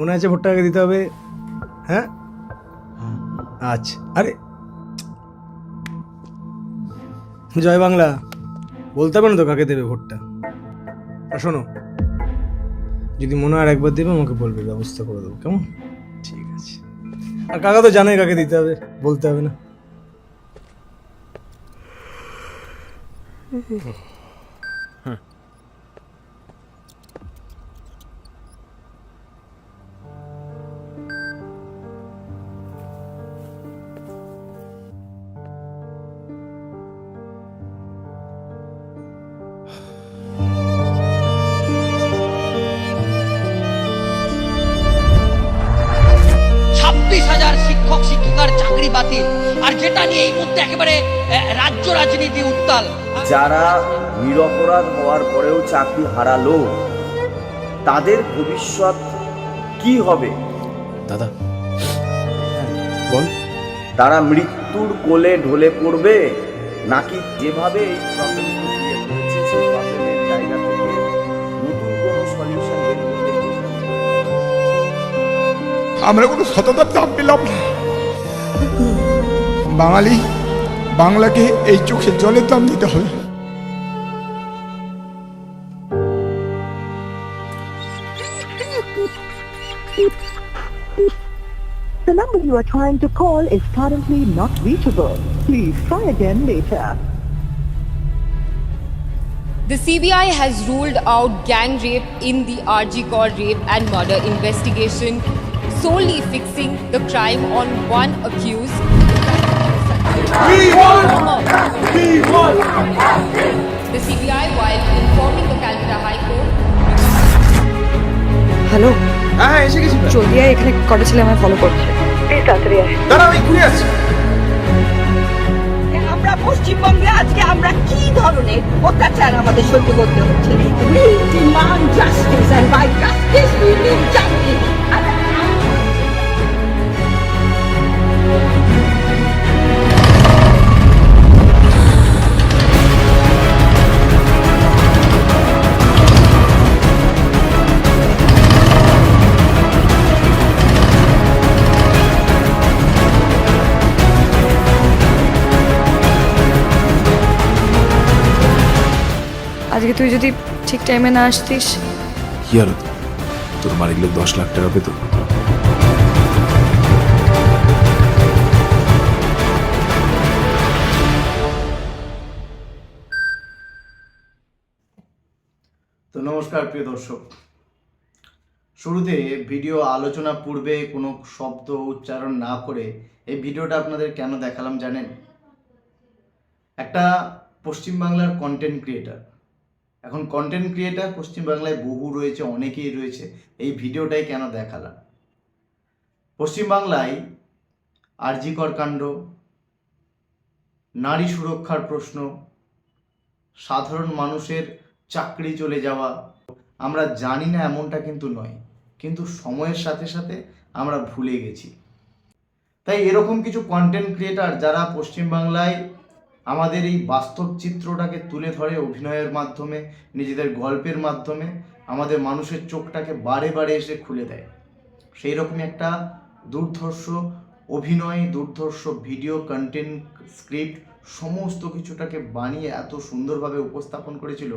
মনে আছে ভোটটা আগে দিতে হবে? হ্যাঁ? আচ্ছা। আরে জয় বাংলা। বলতে হবে না তো কাকে দেবে ভোটটা? আর শোনো যদি মনে হয় আর একবার দেবে আমাকে বলবে ব্যবস্থা করে দেবো কেমন? ঠিক আছে। আর কাকা তো জানে কাকে দিতে হবে বলতে হবে না। চাকরি বাতিল। আর যেটা নিয়ে এই মুহূর্তে একেবারে রাজ্য রাজনীতি উত্তাল। যারা নিরপরাধ হওয়ার পরেও চাকরি হারালো তাদের ভবিষ্যৎ কি হবে? দাদা বল। তারা মৃত্যুর কোলে ঢলে পড়বে নাকি যেভাবে এই প্রবলেম ক্রিয়েট হয়েছে সেই প্রবলেমের জায়গা থেকে নতুন কোনো সলিউশন বের করতে আমরা কোনো সততার চাপ পেলাম না। বাঙালি বাংলাকে এই চোখে জলের দাম দিতে হবে The number you are trying to call is currently not reachable. Please try again later. The CBI has ruled out gang rape in the RG Kaur rape and murder investigation, solely fixing the crime on one accused. The CBI, while informing the Calcutta High Court, hello হ্যাঁ হ্যাঁ এসে গেছি জলদি আয় এখানে কটা ছেলে আমায় ফলো করছে। প্লিজ তাড়াতাড়ি আয়। দাঁড়া আমি ঘুরে আসছি। আমরা পশ্চিমবঙ্গে আজকে আমরা কি ধরনের অত্যাচার আমাদের সহ্য করতে হচ্ছে? We demand justice and by justice we mean justice. তুই যদি ঠিক টাইমে না আসতিস। কি হলো তোর মারি গেলে দশ লাখ টাকা পেতো। তো নমস্কার প্রিয় দর্শক। শুরুতে ভিডিও আলোচনা পূর্বে কোনো শব্দ উচ্চারণ না করে এই ভিডিওটা আপনাদের কেন দেখালাম জানেন? একটা পশ্চিমবাংলার কন্টেন্ট ক্রিয়েটার এখন কন্টেন্ট ক্রিয়েটার পশ্চিমবাংলায় বহু রয়েছে, অনেকেই রয়েছে। এই ভিডিওটাই কেন দেখালাম? পশ্চিমবাংলায় আরজিকর কাণ্ড নারী সুরক্ষার প্রশ্ন, সাধারণ মানুষের চাকরি চলে যাওয়া, আমরা জানি না এমনটা কিন্তু নয়, কিন্তু সময়ের সাথে সাথে আমরা ভুলে গেছি। তাই এরকম কিছু কন্টেন্ট ক্রিয়েটার যারা পশ্চিমবাংলায় আমাদের এই বাস্তব চিত্রটাকে তুলে ধরে অভিনয়ের মাধ্যমে, নিজেদের গল্পের মাধ্যমে আমাদের মানুষের চোখটাকে বারে বারে এসে খুলে দেয়। সেই রকমই একটা দুর্ধর্ষ অভিনয়, দুর্ধর্ষ ভিডিও কন্টেন্ট স্ক্রিপ্ট সমস্ত কিছুটাকে বানিয়ে এত সুন্দরভাবে উপস্থাপন করেছিল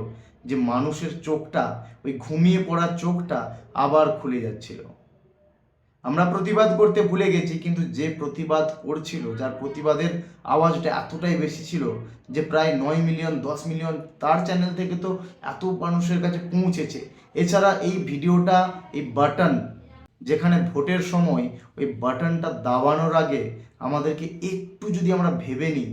যে মানুষের চোখটা, ওই ঘুমিয়ে পড়ার চোখটা আবার খুলে যাচ্ছিল। আমরা প্রতিবাদ করতে ভুলে গেছি, কিন্তু যে প্রতিবাদ করছিল, যার প্রতিবাদের আওয়াজটা এতটাই বেশি ছিল যে প্রায় নয় মিলিয়ন, দশ মিলিয়ন তার চ্যানেল থেকে তো এত মানুষের কাছে পৌঁছেছে। এছাড়া এই ভিডিওটা, এই বাটন যেখানে ভোটের সময় ওই বাটনটা দাবানোর আগে আমাদেরকে একটু যদি আমরা ভেবে নিই,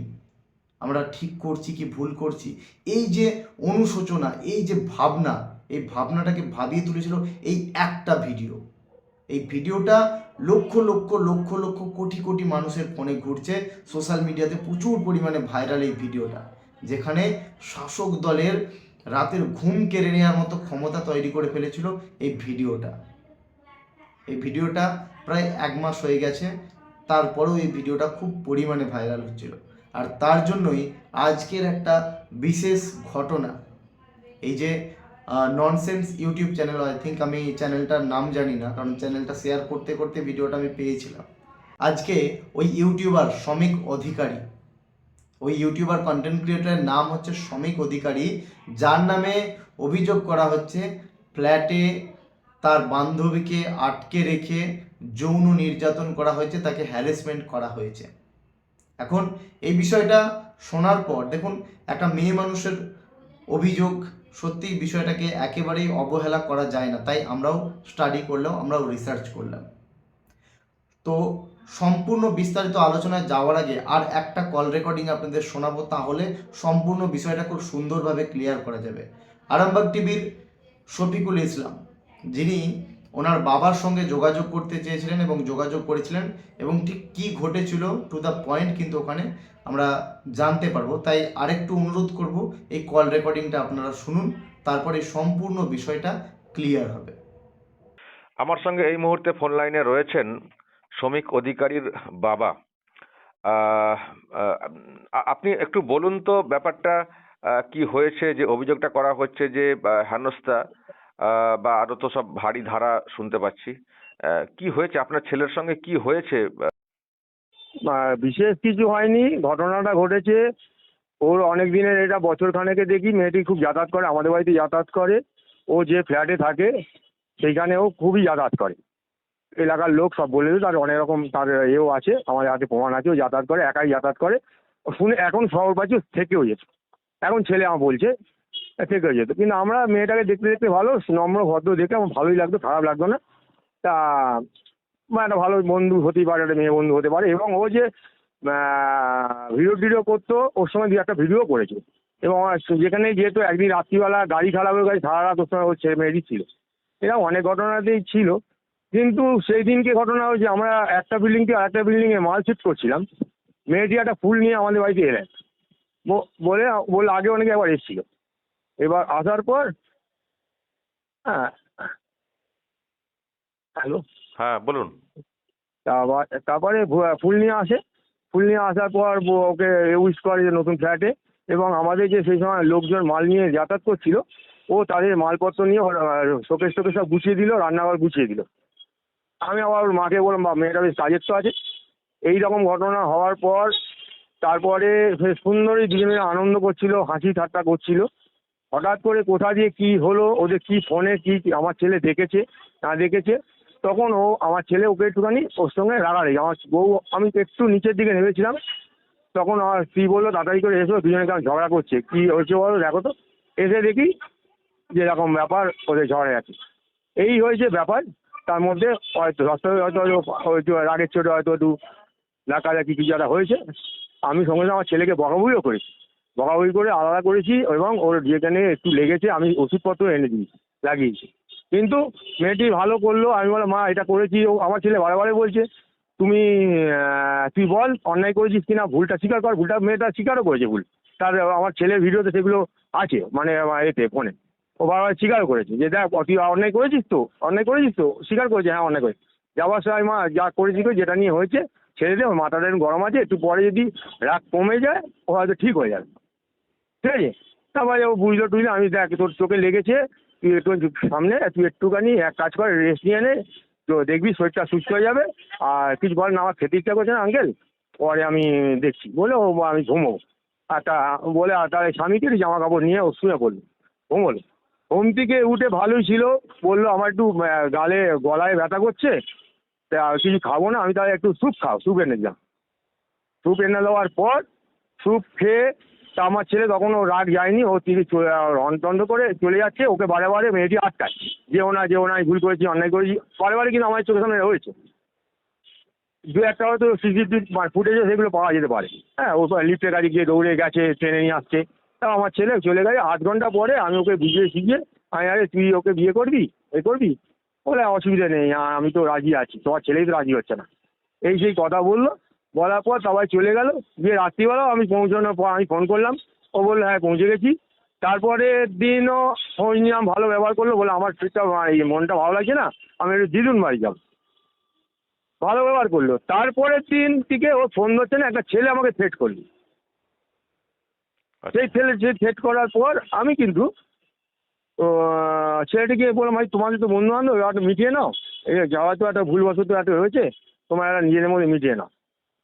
আমরা ঠিক করছি কি ভুল করছি, এই যে অনুশোচনা, এই যে ভাবনা, এই ভাবনাটাকে ভাবিয়ে তুলেছিল এই একটা ভিডিও এই ভিডিওটা লক্ষ লক্ষ লক্ষ লক্ষ কোটি কোটি মানুষের ফোনে ঘুরছে সোশ্যাল মিডিয়াতে প্রচুর পরিমাণে ভাইরাল এই ভিডিওটা, যেখানে শাসক দলের রাতের ঘুম কেড়ে নেওয়ার মতো ক্ষমতা তৈরি করে ফেলেছিল এই ভিডিওটা। এই ভিডিওটা প্রায় এক মাস হয়ে গেছে, তারপরেও এই ভিডিওটা খুব পরিমাণে ভাইরাল হচ্ছিল। আর তার জন্যই আজকের একটা বিশেষ ঘটনা, এই যে nonsense YouTube channel I think আমি চ্যানেলটার নাম জানি না, কারণ চ্যানেলটা শেয়ার করতে করতে ভিডিওটা আমি পেয়েছিলাম। আজকে ওই ইউটিউবার শ্রমিক অধিকারী, ওই ইউটিউবার কন্টেন্ট ক্রিয়েটারের নাম হচ্ছে শ্রমিক অধিকারী, যার নামে অভিযোগ করা হচ্ছে ফ্ল্যাটে তার বান্ধবীকে আটকে রেখে যৌন নির্যাতন করা হয়েছে, তাকে হ্যারেসমেন্ট করা হয়েছে। এখন এই বিষয়টা শোনার পর, দেখুন, একটা মেয়ে মানুষের অভিযোগ সত্যি বিষয়টাকে একেবারেই অবহেলা করা যায় না। তাই আমরাও স্টাডি করলাম, আমরাও রিসার্চ করলাম। তো সম্পূর্ণ বিস্তারিত আলোচনায় যাওয়ার আগে আর একটা কল রেকর্ডিং আপনাদের শোনাবো, তাহলে সম্পূর্ণ বিষয়টা খুব সুন্দরভাবে ক্লিয়ার করা যাবে। আরামবাগ টিভির শফিকুল ইসলাম, যিনি ওনার বাবার সঙ্গে যোগাযোগ করতে চেয়েছিলেন এবং যোগাযোগ করেছিলেন এবং ঠিক কী ঘটেছিল টু দ্য পয়েন্ট কিন্তু ওখানে আমরা জানতে পারব। তাই আরেকটু অনুরোধ করব, এই কল রেকর্ডিংটা আপনারা শুনুন, তারপরে সম্পূর্ণ বিষয়টা ক্লিয়ার হবে। আমার সঙ্গে এই মুহূর্তে ফোন লাইনে রয়েছেন শ্রমিক অধিকারীর বাবা। আপনি একটু বলুন তো ব্যাপারটা কি হয়েছে, যে অভিযোগটা করা হচ্ছে যে হেনস্থা। বা আরও তো সব ভারী ধারা শুনতে পাচ্ছি। কি হয়েছে? আপনার ছেলের সঙ্গে কি হয়েছে? বিশেষ কিছু হয়নি। ঘটনাটা ঘটেছে। ওর অনেক দিনের এটা বছর খানেকে দেখি। মেয়েটি খুব যাতায়াত করে, আমাদের বাড়িতে যাতায়াত করে। ও যে ফ্ল্যাটে থাকে, সেইখানে ও খুবই যাতায়াত করে। এলাকার লোক সব বলে তার অনেক রকম তার এও আছে, আমাদের হাতে প্রমাণ আছে, ও যাতায়াত করে, একাই যাতায়াত করে। শুনে এখন শহর পাচ্ছি থেকেও যেত এখন ছেলে আমার বলছে থেকেও যেত কিন্তু আমরা মেয়েটাকে দেখতে দেখতে ভালো, নম্র, ভদ্র, দেখে আমার ভালোই লাগতো, খারাপ লাগতো না। তা বা একটা ভালো বন্ধু হতেই পারে, একটা মেয়ে বন্ধু হতে পারে। এবং ও যে ভিডিও টিডিও করতো, ওর সময় দু একটা ভিডিও করেছে। এবং যেখানে যেহেতু একদিন রাত্রিবেলা গাড়ি খারাপ হয়ে গেছে, সারা রাত ওর সময় ওর ছেলে মেয়েরই ছিল। এরকম অনেক ঘটনাতেই ছিল। কিন্তু সেই দিনকে ঘটনা হয়েছে, আমরা একটা বিল্ডিং থেকে আরেকটা বিল্ডিংয়ে মাল শিফট করছিলাম। মেয়েটি একটা ফুল নিয়ে আমাদের বাড়িতে এলেন। বলে বলে আগে অনেকে একবার এসেছিল। এবার আসার পর হ্যাঁ। হ্যালো। হ্যাঁ বলুন। তারপর তারপরে ফুল নিয়ে আসে। ফুল নিয়ে আসার পর ব- ওকে উইশ করে যে নতুন ফ্ল্যাটে এবং আমাদের যে সেই সময় লোকজন মাল নিয়ে যাতায়াত করছিল ও তাদের মালপত্র নিয়ে শোকেশ টোকেশ সব গুছিয়ে দিল রান্নাঘর গুছিয়ে দিল। আমি আবার ওর মাকে বললাম বা মেয়েটা বেশ কাজের তো আছে। এই রকম ঘটনা হওয়ার পর তারপরে বেশ সুন্দরই দুজনে আনন্দ করছিল হাসি ঠাট্টা করছিল। হঠাৎ করে কোথা দিয়ে কি হলো, ওদের কি ফোনে কি আমার ছেলে দেখেছে, না দেখেছে, তখন ও আমার ছেলে ওকে একটুখানি ওর সঙ্গে রাগারাগি। আমার বউ, আমি একটু নিচের দিকে নেমেছিলাম, তখন আমার স্ত্রী বলল, তাড়াতাড়ি করে এসো, দুজনে কেমন ঝগড়া করছে। কি হয়েছে বলো, দেখো তো। এসে দেখি যে এরকম ব্যাপার ওদের ঝগড়া আছে। এই হয়েছে ব্যাপার, তার মধ্যে হয়তো হয়তো রাগের চোটে হয়তো একটু ডাকাডাকি কিছু একটা হয়েছে। আমি সঙ্গে সঙ্গে আমার ছেলেকে বকাবকিও করেছি। বকাবকি করে আলাদা করেছি এবং ওর যেখানে একটু লেগেছে আমি ওষুধপত্র এনে দিয়েছি লাগিয়েছি। কিন্তু মেয়েটি ভালো করল আমি বললাম মা এটা করেছি। ও আমার ছেলে বারে বলছে তুমি তুই বল অন্যায় করেছিস কিনা ভুলটা স্বীকার কর। ভুলটা মেয়েটা স্বীকারও করেছে ভুল। তার আমার ছেলের ভিডিওতে সেগুলো আছে মানে এতে ফোনে। ও বারবার স্বীকারও করেছে যে দেখ তুই অন্যায় করেছিস তো অন্যায় করেছিস তো স্বীকার করেছে হ্যাঁ অন্যায় করেছি। যাওয়ার সময় মা যা করেছিস তো, যেটা নিয়ে হয়েছে ছেড়ে দে মাথাটা গরম আছে একটু পরে যদি রাগ কমে যায় ও হয়তো ঠিক হয়ে যাবে। ঠিক আছে? তারপরে ও বুঝলো টুঝলো, আমি দেখ, তোর চোখে লেগেছে, তুই একটু সামনে, তুই একটুখানি এক কাজ কর রেস্ট নিয়ে নে, তো দেখবি শরীরটা সুস্থ হয়ে যাবে, আর কিছু বল না, আমার খেতে ইচ্ছা করছে না আঙ্কেল পরে আমি দেখছি, বলে ও আমি ঘুমো আর তা, বলে, আর তার স্বামীকে জামা কাপড় নিয়ে ও শুয়ে পড়ল ঘুমোলো ঘুম থেকে উঠে ভালোই ছিল, বলল, আমার একটু গালে, গলায় ব্যথা করছে, তা কিছু খাব না, আমি তাহলে একটু স্যুপ খাও স্যুপ এনে দিলাম। স্যুপ এনে দেওয়ার পর স্যুপ খেয়ে তা আমার ছেলে তখন ও রাগ যায়নি ও তিনি রন্তন্ড করে চলে যাচ্ছে, ওকে বারে বারে মেয়েটি আটকায়। যেও না যেও না ভুল করেছি, অন্যায় করেছি, বারে বারে কিন্তু আমার চোখের সামনে হয়েছে দু একটা হয়তো সিসিটিভি ফুটেজে সেগুলো পাওয়া যেতে পারে। হ্যাঁ ও লিফটের গাড়ি গিয়ে দৌড়ে গেছে ট্রেনে নিয়ে আসছে। তা আমার ছেলে চলে গেছে, আধ ঘণ্টা পরে আমি ওকে বুঝিয়ে শিখিয়ে, আমি আরে তুই ওকে বিয়ে করবি? এ করবি? বলে, অসুবিধা নেই আমি তো রাজি আছি, তোমার ছেলেই তো রাজি হচ্ছে না। এই সেই কথা বলল বলার পর সবাই চলে গেল। গিয়ে রাত্রিবেলাও আমি পৌঁছানোর পর আমি ফোন করলাম। ও বলল হ্যাঁ পৌঁছে গেছি। তারপরে দিনও খোঁজ নিলাম ভালো ব্যবহার করল বলে আমার এই মনটা ভালো লাগছে না আমি একটু দিদুন বাড়ি যাব ভালো ব্যবহার করল। তারপরের দিন থেকে ও ফোন ধরছে না একটা ছেলে আমাকে থ্রেট করল। সেই ছেলে যে থ্রেট করার পর আমি কিন্তু ছেলেটিকে বললাম ভাই তোমাদের তো বন্ধু বান্ধব একটা মিটিয়ে নাও। যাওয়া তো একটা ভুলবশত একটা হয়েছে তোমার একটা নিজেদের মধ্যে মিটিয়ে নাও।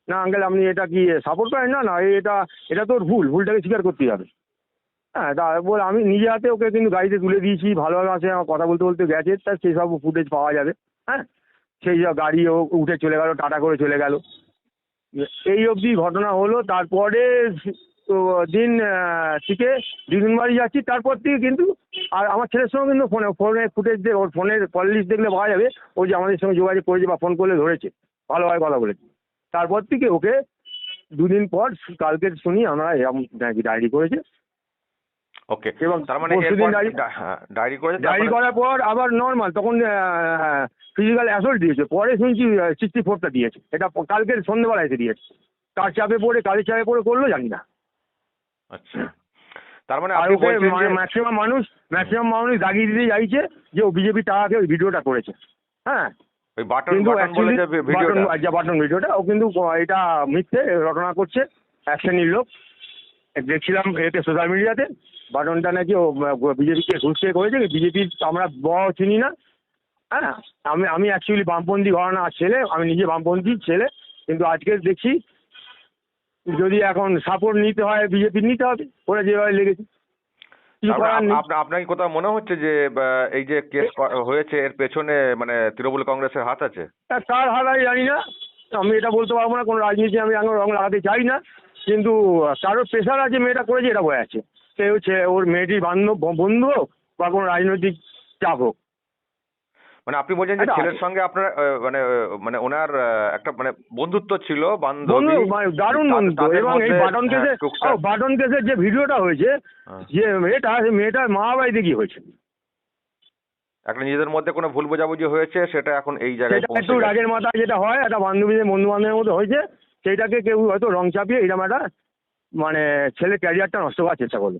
না আঙ্কেল আপনি এটা কি সাপোর্ট করেন? না না, এটা এটা তোর ভুল, ভুলটাকে স্বীকার করতেই হবে। হ্যাঁ তারপর আমি নিজে হাতে ওকে কিন্তু গাড়িতে তুলে দিয়েছি ভালোভাবে আছে, আমার কথা বলতে বলতে গেছে তার সেই সব ফুটেজ পাওয়া যাবে হ্যাঁ? সেই সব গাড়ি ও উঠে চলে গেল, টাটা করে চলে গেল। এই অবধি ঘটনা হলো, তারপরে দিন থেকে দুদিন বাড়ি যাচ্ছি, তারপর থেকে কিন্তু, আর আমার ছেলের সঙ্গে কিন্তু ফোনে ফোনে ফুটেজ দিয়ে ওর ফোনের কল লিস্ট দেখলে পাওয়া যাবে, ও যে আমাদের সঙ্গে যোগাযোগ করেছে বা ফোন করলে ধরেছে ভালোভাবে কথা বলেছে। তারপর থেকে ওকে দুদিন পর কালকে শুনি আমরা এরকম নাকি ডায়েরি করেছে। ওকে এবং তার মানে ডায়েরি- ডা- হ্যাঁ, ডায়েরি করেছে ডায়েরি করার পর আবার নর্মাল তখন ফিজিক্যাল অ্যাসল্ট দিয়েছে। পরে শুনছি সিক্সটি ফোরটা দিয়েছে। এটা প- কালকে সন্ধ্যেবেলা এসে দিয়েছে। কার চাপে পড়ে কাজের চাপে পড়ে করল জানি না। আচ্ছা। তার মানে আর ওকে ম্যাক্সিমাম মানুষ ম্যাক্সিমাম মানুষ দাগিয়ে দিতে চাইছে যে ও বিজেপি টাকাকে ওই ভিডিওটা করেছে। হ্যাঁ ওই বাটন বাটন বলে যে ভিডিওটা বাটন যা বাটন ভিডিওটা ও কিন্তু এটা মিথ্যে রটনা করছে এক শ্রেণির লোক। দেখছিলাম এতে সোশ্যাল মিডিয়াতে বাটনটা নাকি ও বিজেপিকে ঘুষ খেয়ে করেছে বিজেপির আমরা ব চিনি না। হ্যাঁ আমি আমি অ্যাকচুয়ালি বামপন্থী ঘরানার ছেলে আমি নিজে বামপন্থী ছেলে কিন্তু আজকে দেখছি যদি এখন সাপোর্ট নিতে হয় বিজেপির নিতে হবে ওরা যেভাবে লেগেছে। কিছু মানে করার নেই আপ- আপনার কি কোথাও মনে হচ্ছে যে এই যে কেস হয়েছে এর পেছনে মানে তৃণমূল কংগ্রেসের হাত আছে? হ্যাঁ কার হার আমি জানি না। আমি এটা বলতে পারব না কোনো রাজনীতি আমি রং লাগাতে চাই না। কিন্তু কারোর প্রেশার আছে মেয়েটা করেছে এটা বোঝা যাচ্ছে সে হচ্ছে ওর মেয়েটির বান্ধব বন্ধু হোক বা কোনো রাজনৈতিক চাপ হোক। মানে আপনি বলছেন যে ছেলের সঙ্গে আপনার মানে মানে ওনার একটা মানে বন্ধুত্ব ছিল বন্ধু বান্ধবী মানে দারুণ তা- বন্ধু। তাদের এবং এই বাটন হ্যাঁ, কেসে বাটন কেসের যে ভিডিওটা হয়েছে হ্যাঁ। যে মেয়েটা মেয়েটার মা বাড়িতে কি হয়েছে? একটা নিজেদের মধ্যে কোনো ভুল বোঝাবুঝি হয়েছে সেটা এখন এই জায়গায় একটু রাগের মাথায় যেটা হয় একটা বান্ধবীদের বন্ধু বান্ধবের মধ্যে হয়েছে সেইটাকে কেউ হয়তো রং চাপিয়ে এরকম একটা মানে ছেলে ক্যারিয়ারটা নষ্ট করার চেষ্টা করল।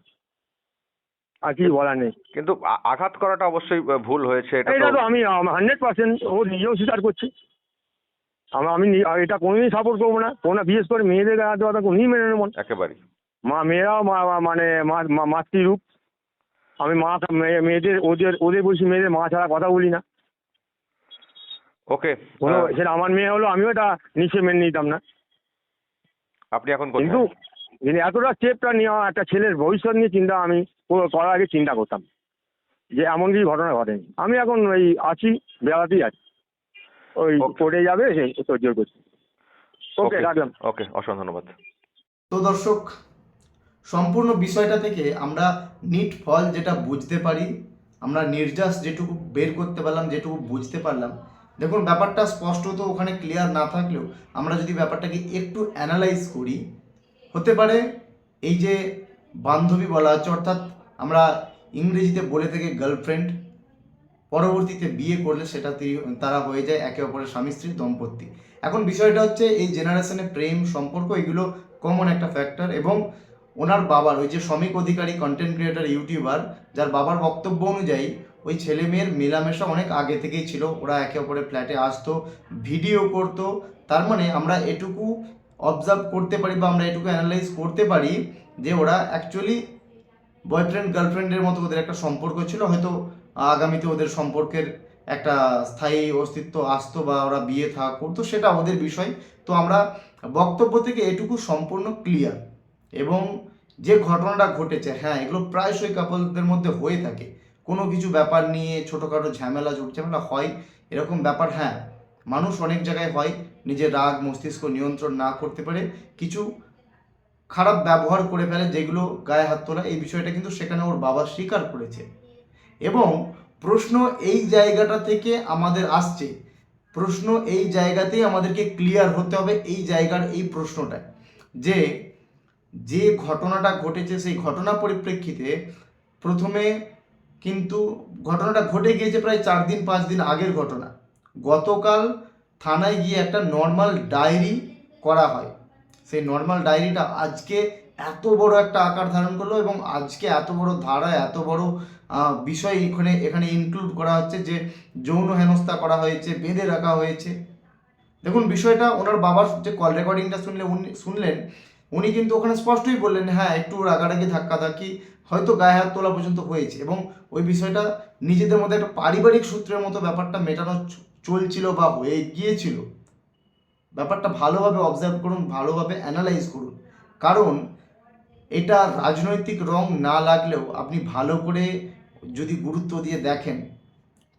আর কিছু বলার নেই। কিন্তু আঘাত করাটা অবশ্যই ভুল হয়েছে এটা এটা তো আমি হান্ড্রেড পার্সেন্ট ও নিজেও স্বীকার করছে। আমি আমি এটা কোনোদিনই সাপোর্ট করব না। কোনো বিশেষ করে মেয়েদের গায়ে হাত দেওয়াটা মেনে নেব না। একেবারেই। মা মেয়েরাও মানে মাতৃরূপ আমি মা মেয়ে- মেয়েদের ওদের ওদের বলছি মেয়েদের মা ছাড়া কথা বলি না। ওকে সেটা আমার মেয়ে হলো আমিও এটা নিশ্চয়ই মেনে নিতাম না। আপনি এখন কিন্তু কিন্তু এতটা স্টেপটা নেওয়া একটা ছেলের ভবিষ্যৎ নিয়ে চিন্তা আমি করার আগে চিন্তা করতাম যে এমন কিছু ঘটনা ঘটেনি। আমি এখন ওই আছি বেড়াতেই আছি। ওই. কোর্টে যাবে তোর করছি। ওকে রাখলাম। ওকে অসংখ্য ধন্যবাদ। তো দর্শক সম্পূর্ণ বিষয়টা থেকে আমরা নিট ফল যেটা বুঝতে পারি আমরা নির্যাস যেটুকু বের করতে পারলাম যেটুকু বুঝতে পারলাম দেখুন ব্যাপারটা স্পষ্টত ওখানে ক্লিয়ার না থাকলেও আমরা যদি ব্যাপারটাকে একটু অ্যানালাইজ করি হতে পারে এই যে বান্ধবী বলা হচ্ছে, অর্থাৎ আমরা ইংরেজিতে বলে থেকে গার্লফ্রেন্ড পরবর্তীতে বিয়ে করলে সেটা তারা হয়ে যায় একে অপরের স্বামী স্ত্রী দম্পতি। এখন বিষয়টা হচ্ছে এই জেনারেশনে প্রেম সম্পর্ক এগুলো কমন একটা ফ্যাক্টর এবং ওনার বাবার, ওই যে শ্রমিক অধিকারী কন্টেন্ট ক্রিয়েটার ইউটিউবার যার বাবার বক্তব্য অনুযায়ী ওই ছেলে মেয়ের মেলামেশা অনেক আগে থেকেই ছিল। ওরা একে অপরের ফ্ল্যাটে আসতো ভিডিও করতো, তার মানে আমরা এটুকু অবজার্ভ করতে পারি বা আমরা এটুকু অ্যানালাইজ করতে পারি যে ওরা অ্যাকচুয়ালি বয়ফ্রেন্ড গার্লফ্রেন্ডের মতো ওদের একটা সম্পর্ক ছিল। হয়তো আগামীতে ওদের সম্পর্কের একটা স্থায়ী অস্তিত্ব আসতো বা ওরা বিয়ে থাকা করতো, সেটা ওদের বিষয়। তো আমরা বক্তব্য থেকে এটুকু সম্পূর্ণ ক্লিয়ার এবং যে ঘটনাটা ঘটেছে হ্যাঁ এগুলো প্রায়শই কাপলদের মধ্যে হয়ে থাকে। কোনো কিছু ব্যাপার নিয়ে ছোটোখাটো ঝামেলা ঝুট ঝামেলা হয়, এরকম ব্যাপার হ্যাঁ মানুষ অনেক জায়গায় হয়। নিজের রাগ, মস্তিষ্ক নিয়ন্ত্রণ না করতে পারে কিছু খারাপ ব্যবহার করে ফেলে যেগুলো গায়ে হাত তোলা, এই বিষয়টা কিন্তু সেখানে ওর বাবা স্বীকার করেছে। এবং প্রশ্ন এই জায়গাটা থেকে আমাদের আসছে। প্রশ্ন এই জায়গাতেই আমাদেরকে ক্লিয়ার হতে হবে এই জায়গার এই প্রশ্নটা যে যে ঘটনাটা ঘটেছে সেই ঘটনা পরিপ্রেক্ষিতে প্রথমে কিন্তু ঘটনাটা ঘটে গিয়েছে প্রায় চার দিন, পাঁচ দিন আগের ঘটনা। গতকাল থানায় গিয়ে একটা নর্মাল ডায়েরি করা হয়। সেই নর্মাল ডায়েরিটা আজকে এত বড় একটা আকার ধারণ করল এবং আজকে এত বড় ধারা, এত বড় বিষয় এখানে এখানে ইনক্লুড করা হচ্ছে যে যৌন হেনস্থা করা হয়েছে, বেঁধে রাখা হয়েছে। দেখুন, বিষয়টা ওনার বাবার যে কল রেকর্ডিংটা শুনলে, উনি শুনলেন, উনি কিন্তু ওখানে স্পষ্টই বললেন হ্যাঁ একটু রাগারাগি, ধাক্কাধাক্কি, হয়তো গায়ে হাত তোলা পর্যন্ত হয়েছে। এবং ওই বিষয়টা নিজেদের মধ্যে একটা পারিবারিক সূত্রের মতো ব্যাপারটা মেটানো চ- চলছিল বা হয়ে গিয়েছিল। ব্যাপারটা ভালোভাবে অবজার্ভ করুন, ভালোভাবে অ্যানালাইজ করুন। কারণ এটা রাজনৈতিক রং না লাগলেও আপনি ভালো করে যদি গুরুত্ব দিয়ে দেখেন,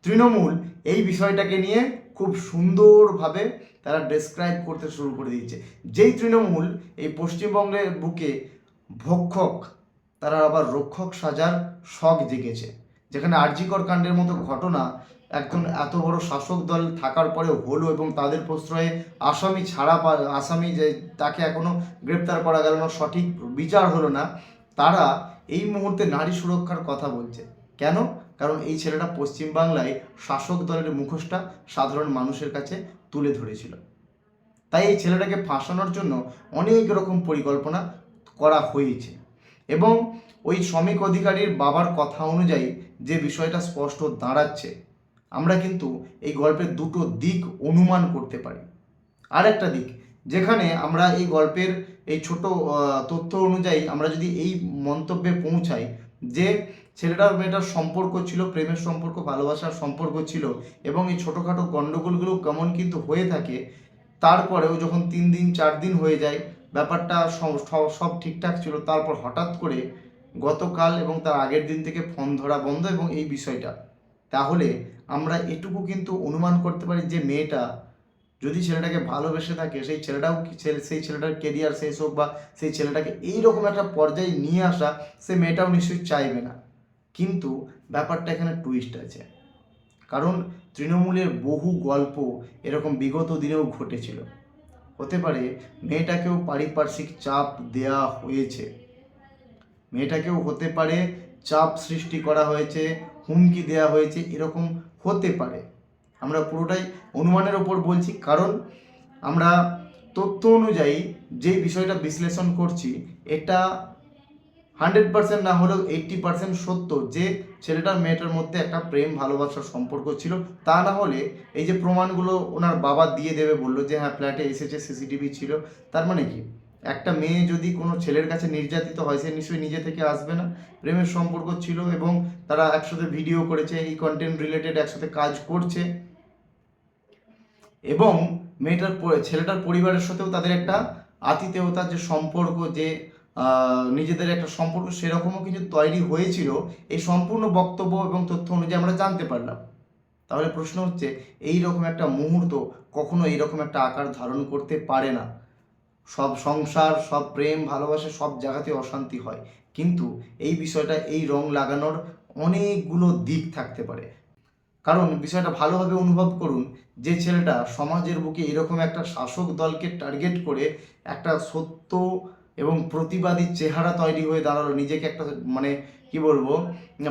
তৃণমূল এই বিষয়টাকে নিয়ে খুব সুন্দরভাবে তারা ডেসক্রাইব করতে শুরু করে দিয়েছে। যেই তৃণমূল এই পশ্চিমবঙ্গের বুকে ভক্ষক, তারা আবার রক্ষক সাজার শখ জেগেছে। যেখানে আরজিকর কাণ্ডের মতো ঘটনা একজন এত বড় শাসক দল থাকার পরে হলো এবং তাদের প্রশ্রয়ে আসামি ছাড়া আসামি যে তাকে এখনও গ্রেপ্তার করা গেল না, সঠিক বিচার হলো না, তারা এই মুহূর্তে নারী সুরক্ষার কথা বলছে। কেন? কারণ এই ছেলেটা পশ্চিমবাংলায় শাসক দলের মুখোশটা সাধারণ মানুষের কাছে তুলে ধরেছিল। তাই এই ছেলেটাকে ফাঁসানোর জন্য অনেক রকম পরিকল্পনা করা হয়েছে এবং ওই শ্রমিক অধিকারীর বাবার কথা অনুযায়ী যে বিষয়টা স্পষ্ট দাঁড়াচ্ছে আমরা কিন্তু এই গল্পের দুটো দিক অনুমান করতে পারি। আর একটা দিক, যেখানে আমরা এই গল্পের এই ছোট তথ্য অনুযায়ী আমরা যদি এই মন্তব্যে পৌঁছাই যে ছেলেটার মেয়েটার সম্পর্ক ছিল, প্রেমের সম্পর্ক, ভালোবাসার সম্পর্ক ছিল এবং এই ছোটোখাটো গণ্ডগোলগুলো কেমন কিন্তু হয়ে থাকে, তারপরেও যখন তিন দিন, চার দিন হয়ে যায়, ব্যাপারটা সব ঠিকঠাক ছিল, তারপর হঠাৎ করে গতকাল এবং তার আগের দিন থেকে ফোন ধরা বন্ধ এবং এই বিষয়টা। তাহলে আমরা এটুকু কিন্তু অনুমান করতে পারি যে মেয়েটা যদি ছেলেটাকে ভালোবেসে থাকে, সেই ছেলেটাও ছেলে, সেই ছেলেটার কেরিয়ার শেষ হোক বা সেই ছেলেটাকে এইরকম একটা পর্যায়ে নিয়ে আসা, সে মেয়েটাও নিশ্চয়ই চাইবে না। কিন্তু ব্যাপারটা এখানে টুইস্ট আছে। কারণ তৃণমূলের বহু গল্প এরকম বিগত দিনেও ঘটেছিল। হতে পারে মেয়েটাকেও পারিপার্শ্বিক চাপ দেয়া হয়েছে। মেয়েটাকেও হতে পারে চাপ সৃষ্টি করা হয়েছে হুমকি দেয়া হয়েছে, এরকম হতে পারে। আমরা পুরোটাই অনুমানের ওপর বলছি, কারণ আমরা তথ্য অনুযায়ী যে বিষয়টা বিশ্লেষণ করছি, এটা হান্ড্রেড পার্সেন্ট না হলেও এইট্টি পার্সেন্ট সত্য যে ছেলেটার মেয়েটার মধ্যে একটা প্রেম, ভালোবাসার সম্পর্ক ছিল। তা না হলে এই যে প্রমাণগুলো ওনার বাবা দিয়ে দেবে বলল যে হ্যাঁ ফ্ল্যাটে এসেছে, সিসিটিভি ছিল। তার মানে কি? একটা মেয়ে যদি কোনো ছেলের কাছে নির্যাতিত হয়, সে নিশ্চয়ই নিজে থেকে আসবে না। প্রেমের সম্পর্ক ছিল এবং তারা একসাথে ভিডিও করেছে, এই কন্টেন্ট রিলেটেড একসাথে কাজ করছে। এবং মেয়েটার ছেলেটার পরিবারের সাথেও তাদের একটা আতিথেয়তার যে সম্পর্ক, যে নিজেদের একটা সম্পর্ক সেরকমও কিছু তৈরি হয়েছিল। এই সম্পূর্ণ বক্তব্য এবং তথ্য অনুযায়ী আমরা জানতে পারলাম। তাহলে প্রশ্ন হচ্ছে এই রকম একটা মুহূর্ত কখনো এইরকম একটা আকার ধারণ করতে পারে না। সব সংসার, সব প্রেম, ভালোবাসা, সব জায়গাতে অশান্তি হয়। কিন্তু এই বিষয়টা, এই রং লাগানোর অনেকগুলো দিক থাকতে পারে। কারণ বিষয়টা ভালোভাবে অনুভব করুন, যে ছেলেটা সমাজের বুকে এরকম একটা শাসক দলকে টার্গেট করে একটা সত্য এবং প্রতিবাদী চেহারা তৈরি হয়ে দাঁড়াল, নিজেকে একটা মানে কি বলব,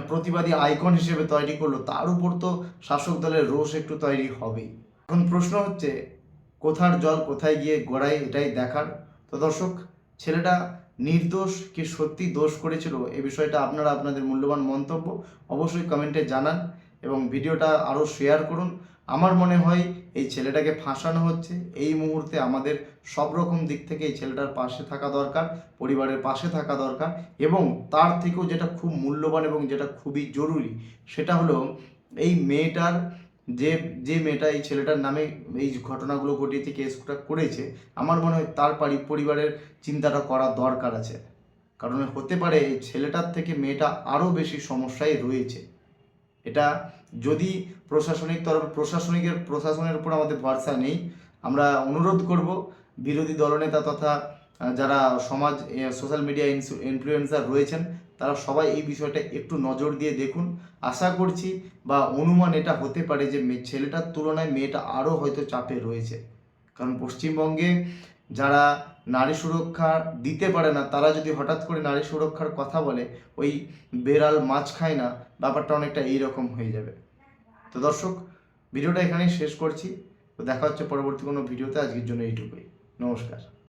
প্রতিবাদী আইকন হিসেবে তৈরি করল, তার উপর তো শাসক দলের রোষ একটু তৈরি হবেই। এখন প্রশ্ন হচ্ছে কোথার জল কোথায় গিয়ে গড়ায় এটাই দেখার। তো দর্শক, ছেলেটা নির্দোষ কি সত্যি দোষ করেছিল এ বিষয়টা আপনারা আপনাদের মূল্যবান মন্তব্য অবশ্যই কমেন্টে জানান এবং ভিডিওটা আরও শেয়ার করুন। আমার মনে হয় এই ছেলেটাকে ফাঁসানো হচ্ছে। এই মুহূর্তে আমাদের সব রকম দিক থেকে এই ছেলেটার পাশে থাকা দরকার, পরিবারের পাশে থাকা দরকার এবং তার থেকেও যেটা খুব মূল্যবান এবং যেটা খুবই জরুরি সেটা হলো এই মেয়েটার যে যে মেয়েটা এই ছেলেটার নামে এই ঘটনাগুলো ঘটিয়েছে কেসটা করেছে, আমার মনে হয় তার পারি, পরিবারের চিন্তাটা করা দরকার আছে। কারণ হতে পারে এই ছেলেটার থেকে মেয়েটা আরও বেশি সমস্যায় রয়েছে। এটা যদি প্রশাসনিক তরফ, প্রশাসনিকের, প্রশাসনের উপর আমাদের ভরসা নেই, আমরা অনুরোধ করব বিরোধী দলনেতা তথা যারা সমাজ সোশ্যাল মিডিয়া ইনফ্লুয়েন্সার রয়েছেন, তারা সবাই এই বিষয়টা একটু নজর দিয়ে দেখুন। আশা করছি বা অনুমান এটা হতে পারে যে ছেলেটার তুলনায় মেয়েটা আরও হয়তো চাপে রয়েছে। কারণ পশ্চিমবঙ্গে যারা নারী সুরক্ষা দিতে পারে না, তারা যদি হঠাৎ করে নারী সুরক্ষার কথা বলে, ওই বেড়াল মাছ খায় না, ব্যাপারটা অনেকটা এইরকম হয়ে যাবে। তো দর্শক, ভিডিওটা এখানেই শেষ করছি। তো দেখা হচ্ছে পরবর্তী কোনো ভিডিওতে। আজকের জন্য এইটুকুই। নমস্কার।